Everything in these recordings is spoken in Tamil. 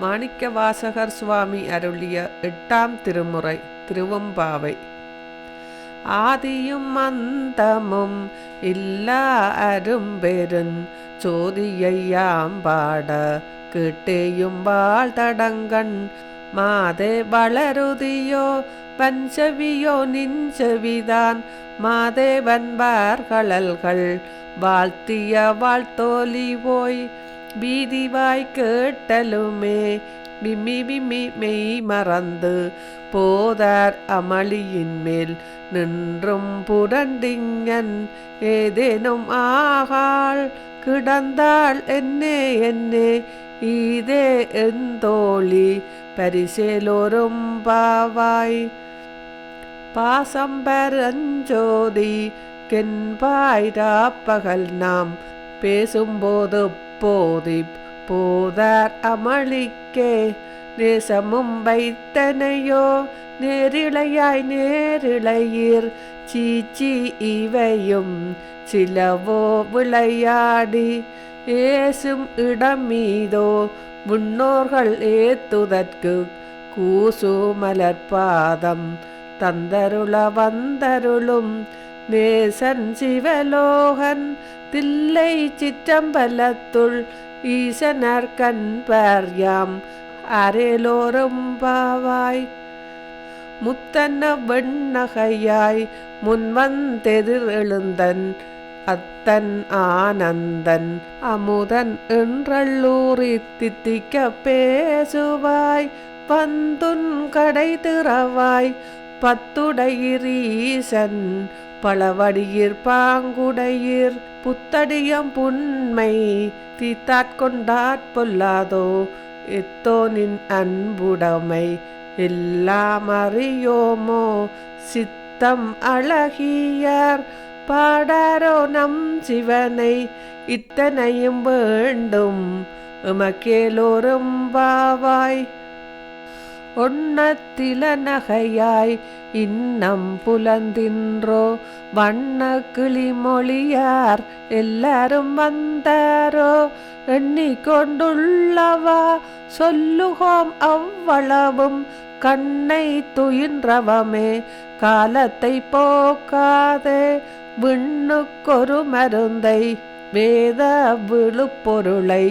மாணிக்க வாசகர் சுவாமி அருளிய எட்டாம் திருமுறை திருவம்பாவை. ஆதியும் அந்தமும் இல்லா அரும்பெருஞ் சோதியையாம் பாட கேட்டேயும் வாழ்தடங்கண் மாதே வளருதியோ பஞ்சவியோ நிஞ்சவிதான் மாதேவன் கழல்கள் வாழ்த்திய வாழ்த்தோலி போய் வீதிவாய் கேட்டலுமே விம்மி விம்மி மெய் மறந்து போதார் அமளியின் மேல் நின்றும் புரண்டிங்கன் ஏதேனும் ஆகாள் கிடந்தாள் என்னே என்னே இதே எந்தோழி பரிசேலோரும் பாவாய் பாசம்பரஞ்சோதி கென்பாய் ராப்பகல் நாம் பேசும்போது போதி போதார் அமளிக்கே. நேசமும் வைத்தனையோ நேரிழையாய் நேரிழையீர். சீச்சி இவையும் சிலவோ விளையாடி. ஏசும் இடமீதோ முன்னோர்கள் ஏத்துதற்கு கூசு மலர்பாதம் தந்தருள வந்தருளும். நேசன் சிவலோகன் தில்லை சிற்றம்பலத்துள் ஈசனர் கண்பர்யாம் அரேலோரும் பாவாய். முத்தன்ன வெண்ணகையாய் முன்வந்தெதிர் எழுந்தன் அத்தன் ஆனந்தன் அமுதன் என்றள்ளூரி தித்திக்க பேசுவாய். பந்துன் கடை திறவாய் பத்துடையிரீசன் பளவடியிற் பாங்குடையிர் புத்தடியம் புண்மை தீத்தாட்கொண்டாற் பொல்லாதோ எத்தோனின் அன்புடைமை எல்லாம் அறியோமோ சித்தம் அழகியார் பாடாரோ நம் சிவனை இத்தனையும் வேண்டும் உமக்கேலோரும் பாவாய் ஒன்னத்தில நகையாய் இன்னம் புலந்தின்றோ வண்ண கிளிமொழியார் எல்லாரும் வந்தாரோ எண்ணிக்கொண்டுள்ளவா சொல்லுகோம் அவ்வளவும் கண்ணை துயின்றவமே காலத்தை போக்காதே விண்ணுக்கொரு மருந்தை வேத விழுப்பொருளை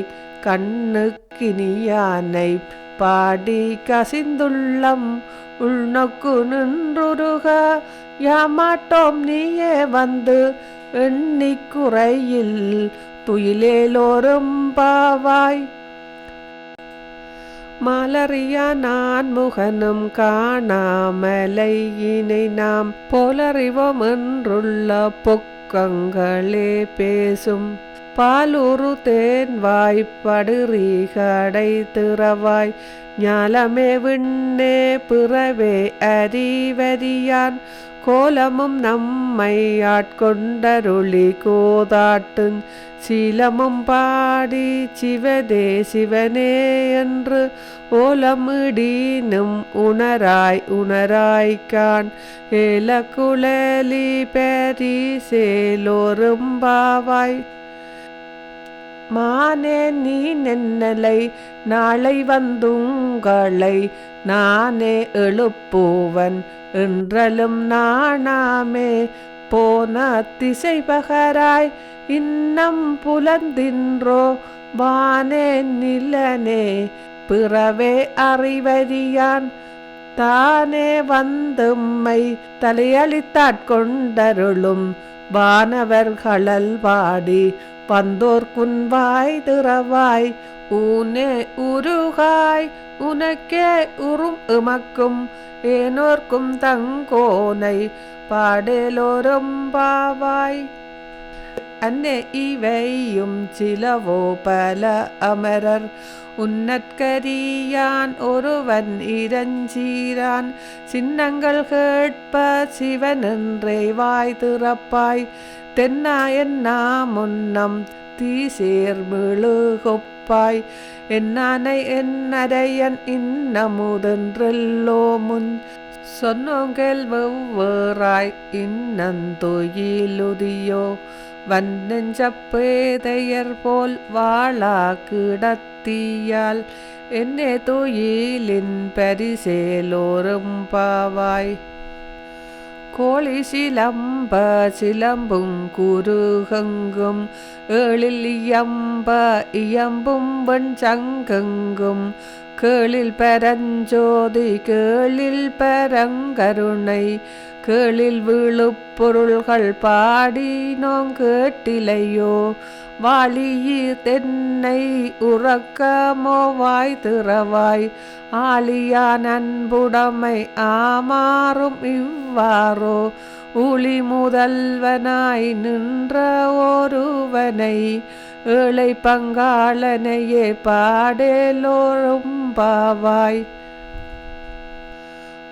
கண்ணுக்கினியானை பாடி கசிந்துள்ளம் உள்நோக்கு நின்றுருக. யாமாட்டோம் நீயே வந்து எண்ணிக்குறையில் துயிலேலோரும் பாவாய். மலறிய நான் முகனும் காணாமலையினை நாம் போலறிவோம் என்றுள்ள பொக்கங்களே பேசும். பாலுரு தேன் வாய்ப்படுறி கடை திறவாய். ஞாலமே விண்ணே பிறவே அறிவரியான் கோலமும் நம்மை ஆட்கொண்டருளி கோதாட்டுங். சீலமும் பாடி சிவதே சிவனே என்று ஓலமிடீனும் உணராய் உணராய்கான் ஏலக்குழலி பெரிசேலோரும் பாவாய் மானே நீ நென்னலை நாளை வந்துங்களை நானே எழுப்புவன். என்றலும் நாணாமே போன திசை பகராய் இன்னம் புலந்தின்றோ வானே நிலனே பிறவே அறிவறியான். தானே வந்தும்மை தலையளித்தாட்கொண்டருளும் வானவர்களல் வாடி வந்தோர் குன்வாய் திறவாய் ஊனே உருகாய் உனக்கே உறும் எமக்கும் ஏனோர்க்கும் தங்கோனை பாடேலோரும் பாவாய். அன்னே இவையும் சிலவோ பல அமரர் உன்னற்கரியான் ஒருவன் இரஞ்சீரான். சின்னங்கள் கேட்ப சிவன் என்றே வாய் திறப்பாய் தென்னாயன் முன்னம் தீசேர் மிழுகொப்பாய் என்னானை என்னரையன் இன்னமுதென்றெல்லோ முன் சொன்னோங்கள் வெவ்வேறாய் இன்னந்தொயிலுதியோ. வன்னெஞ்சப்பேதையர் போல் வாழா கிடத்தியால். என்னே துயிலின் பரிசேலோரும் பாவாய். கோழி சிலம்ப சிலம்பும் குருகங்கும் ஏழில் இயம்ப இயம்பும் வெண் சங்கங்கும். கேளில் பரஞ்சோதி கேளில் பரங்கருணை கேளில் விழுப்பொருள்கள் பாடி நோங் கேட்டிலையோ? வாளியீர் தென்னை உறக்கமோ வாய் திறவாய் ஆலியான் அன்புடைமை ஆமாறும் இவ்வாறோ? ஊழி முதல்வனாய் நின்ற ஒருவனை ஏழை பங்காளனையே பாடேலோரும் பாவாய்.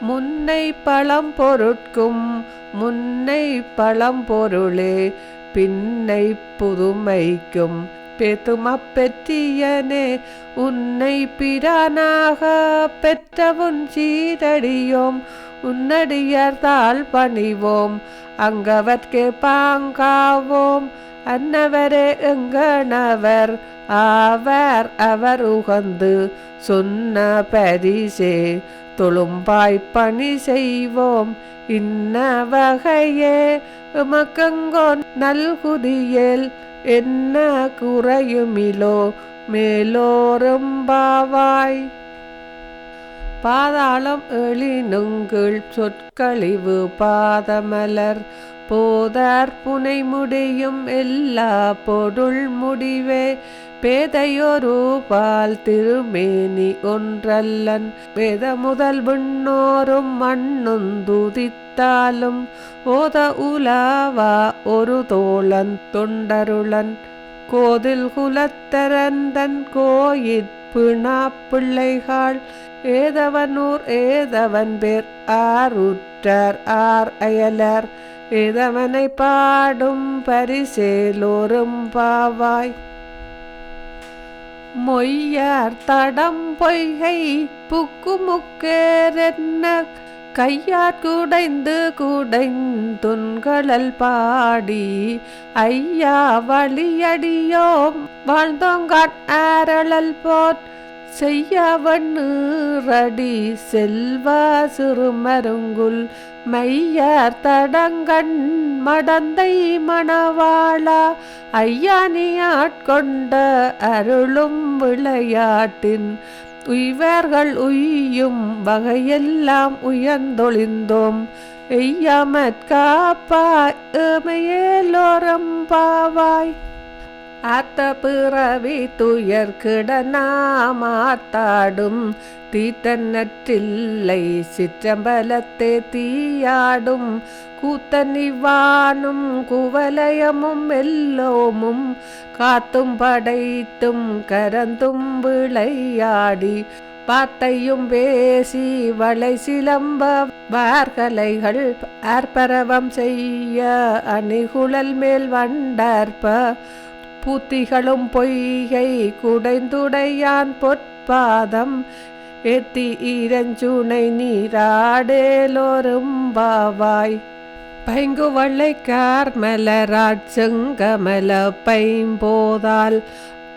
முன்னை பழம் பொருட்கும் முன்னை பழம் பொருளே பின்னை புதுமைக்கும். பெதும பெற்றியனே உன்னை பிரானாக பெற்றவுன் சீரடியோம் உன்னடியார் தாழ் பணிவோம். அங்கவர்க்கு பாங்காவோம். அன்னவரே எங்கனவர்? ஆவர் அவர் உகந்து சொன்ன பரிசே. தொழும்பாய் பணி செய்வோம். இன்ன வகையே உமக்கங்கோ நல்குதியல் என்ன குறையுமிலோ? மேலோரும் பாவாய். பாதாளம் எழினுங்கள் சொற்கழிவு பாதமலர். போதார் புனை முடியும் எல்லா பொருள் முடிவே. பேதையொரு பால் திருமேனி ஒன்றல்லன். வேத முதல் விண்ணோரும் மண்ணும் துதித்தாலும். ஓத உலாவா ஒரு தோழன் தொண்டருளன். கோதில் குலத்தரந்தன் கோயிற் பிணா பிள்ளைகள். ஏதவனூர் ஏதவன் பேர் ஆருற்றார் ஆர் அயலர். ஏதவனை பாடும் பரிசேலோரும் பாவாய். மொய்யார் தடம் பொய்கை புக்கு முக்கேரென்ன கையாற் குடைந்து குடைந்துன்களல் பாடி. ஐயா வழியடியோம் வாழ்ந்தோங்காட் ஆரழல் போட் செய்யவண்ணு ரடி செல்வா சிறுமருங்குல் மையார் தடங்கண் மடந்தை மணவாளா ஐயா ஆட்கொண்ட அருளும் விளையாட்டின் உய்வர்கள் உய்யும் வகையெல்லாம் உயர்ந்தொழிந்தோம். எய்யாமற் காப்பாய் ஏமையேலோரம் பாவாய். அத்த பிறவி துயர் கிடனாமாத்தாடும் தீத்தன்னற்றில்லை சிற்றம்பலத்தே தீயாடும். கூத்தனிவானும் குவலயமும் எல்லோமும். காத்தும் படைத்தும் கரந்தும் விளையாடி. வார்த்தையும் பேசி வளை சிலம்ப வார்கலைகள் ஆர்ப்பரவம் செய்ய அணிகுழல் மேல் வண்டார்ப்ப பூத்திகளும் பொய்கை குடைந்துடையான் பொற்பாதம். எத்தி ஈரஞ்சுனை நீராடேலோரும் பாவாய். பைங்குவள்ளை கார்மலராட் செங்கமல பைம்போதால்.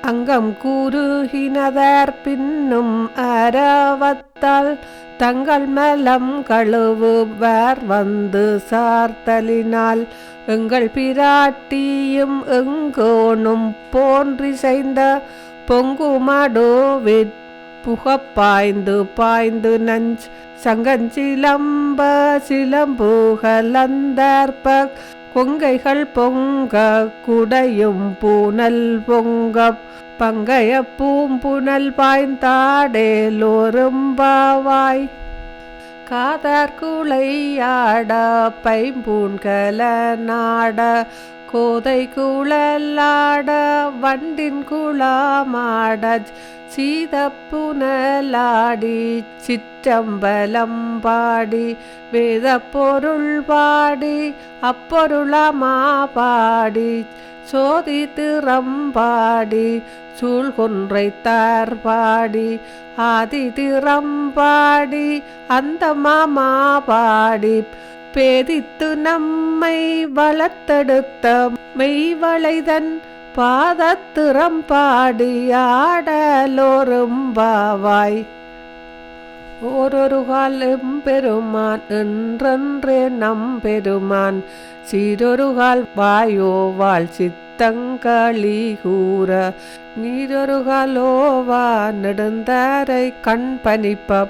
அங்கம் கூறுகினதர் பின்னும் அரவத்தால் தங்கள் மலம் கழுவு வேர் வந்து சார்த்தலினால். எங்கள் பிராட்டியும் எங்கோனும் போன்றிசைந்த பொங்குமடோவிற் புகப்பாய்ந்து பாய்ந்து நஞ்ச் சங்கஞ்சிலம்ப சிலம்புகலந்தர்ப்ப கொங்கைகள் பொங்க குடையும் பூனல் பொங்க பங்கைய பூம்புனல் பாய்ந்தாடேலோரும்பாவாய். பாவாய் பைம்பூண்கல நாட கோதை குழலாட வண்டின் குளாமாட சீதப்புனலாடி சிற்றம்பலம் பாடி வேத பொருள் பாடி அப்பொருளமா பாடி சோதி திறம்பாடி சூழ்கொன்றை தார் பாடி ஆதி திறம்பாடி அந்த மாமா பாடி பேதித்து நம்மை வளர்த்தெடுத்த மெய்வளைதன் பாதத்திறம் பாடி ஆடலோரும் பாவாய் ஓரொரு கால் எம்பெருமான் என்றென்றே நம்பெருமான் சீரொரு கால் வாயோவாள் தங்களி கூற நீரொரு காலோவா நெடுந்தாரை கண் பணிப்ப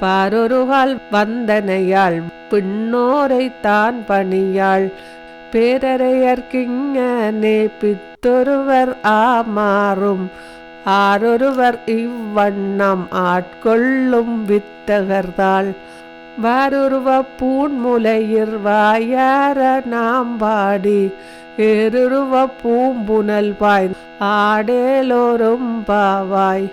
பாரொருகால் வந்தனையாள் பின்னோரை தான் பணியாள் பேரறையர்க்கிங்கனே பித்தொருவர் ஆமாறும். ஆரொருவர் இவ்வண்ணம் ஆட்கொள்ளும் வித்தகர்தாள். வாரொருவ பூண்முலையிர் வாயார நாம் பாடி ஏருருவ பூம்புனல் பாய் ஆடேலோரும் பாவாய்.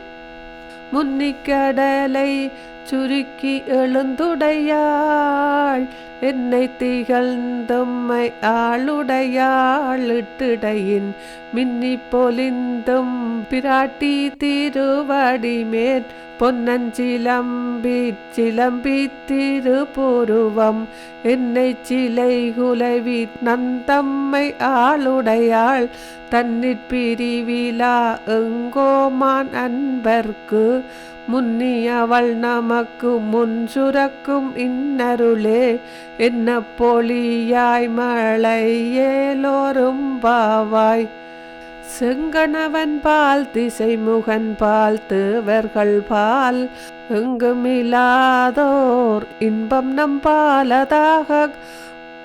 முன்னிக்கடலை சுருக்கி எழுந்துடையாள் என்னை திகழ்ந்தம்மை ஆளுடையாள் இட்டிடையின் மின்னி பொலிந்தும் பிராட்டி திருவடி மேற் பொன்னஞ்சிலம்பி சிலம்பி திருப்புருவம் என்னை சிலை குலவி நந்தம்மை ஆளுடையாள். தன்னிற் பிரிவிழா எங்கோமான் அன்பர்க்கு. முன்னியவள் நமக்கு முன் சுரக்கும் இன்னருளே. என்ன பொழியாய் மழையேலோரும் பாவாய். செங்கணவன் பால் திசைமுகன் பால் தேவர்கள் பால். எங்குமில்லாதோர் இன்பம் நம் பாலதாக.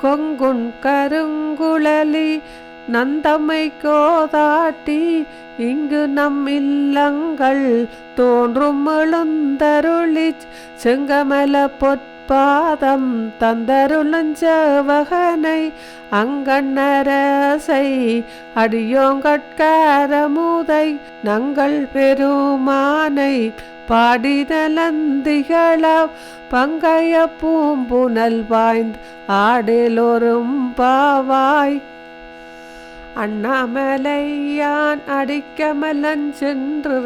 கொங்குண் கருங்குழலி நந்தமை கோதாட்டி. இங்கு நம் இல்லங்கள் தோன்றும் எழுந்தருளி செங்கமல பாதம் தந்தருளஞ்சவகனை அங்கண்ணரசை அடியோங்கட்காரமுதை நங்கள் பெருமானை பாடிதலந்திகளாம் பங்கைய பூம்புனல் வாய்ந்து ஆடலோரும் பாவாய். அண்ணாமலையான் அடிக்கமலன் சென்று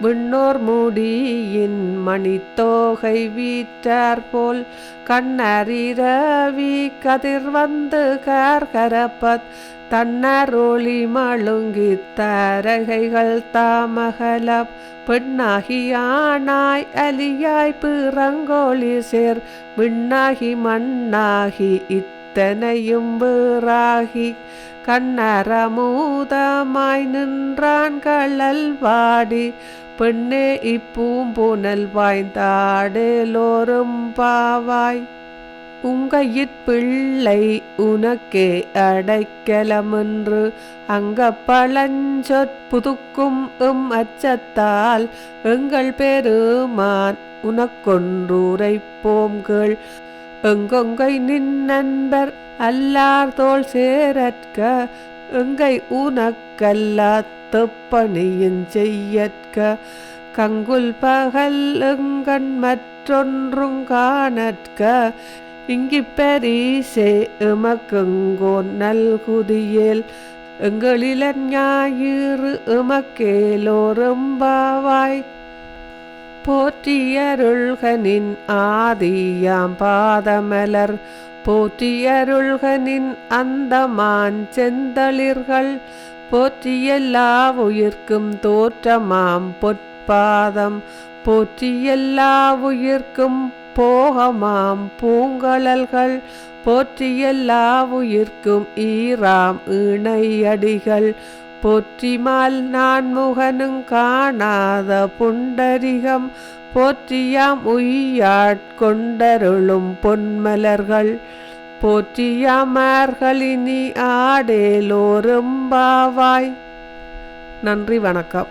விண்ணோர் மூடியின் மணித்தோகை வீற்றார் போல் கண்ணறிரவி கதிர் வந்து கார்கரப்பத் தன்னருளி மழுங்கி தரகைகள் தாமகல பெண்ணாகியானாய் அலியாய் பிறங்கோழி சேர் விண்ணாகி மண்ணாகி இத்தனையும் வேறாகி கண்ணரமூதமாய் நின்றான் கள்ளல் வாடி. பெண்ணே இப்பூம்புனல் வாய்ந்தாடேலோரும் பாவாய். உங்கையிற் பிள்ளை உனக்கே அடைக்கலமென்று அங்க பழஞ்சொற் புதுக்கும் எம் அச்சத்தால் எங்கள் பெருமான் உனக்கொன்றுரைப்போம் கேள். எங்கொங்கை நின் நண்பர் அல்லார் தோல் சேரற்க எங்கை உனக்கல்லா தெப்பணியின் செய்யற்க. கங்குல் பகல் எங்கண் மற்றொன்றும் காணற்க இங்கி பெரிசே எமக்கெங்கோன் நல்குதியேல். எங்களில ஞாயிறு எமக்கேலோரும் பாவாய் போற்றியருள்கனின் ஆதியாம் பாதமலர் போற்றியருள்கனின் அந்தமான் செந்தளிர்கள் போற்றியெல்லா உயிர்க்கும் தோற்றமாம் பொற்பாதம் போற்றியெல்லா உயிர்க்கும் போகமாம் பூங்கழல்கள் போற்றியெல்லா உயிர்க்கும் ஈராம் இணையடிகள் போற்றிமால் நான் முகனும் காணாத புண்டரிகம் போற்றியாம் உய்யாட்கொண்டருளும் பொன்மலர்கள். போற்றியாமார்களினி ஆடேலோரும் பாவாய் நன்றி வணக்கம்.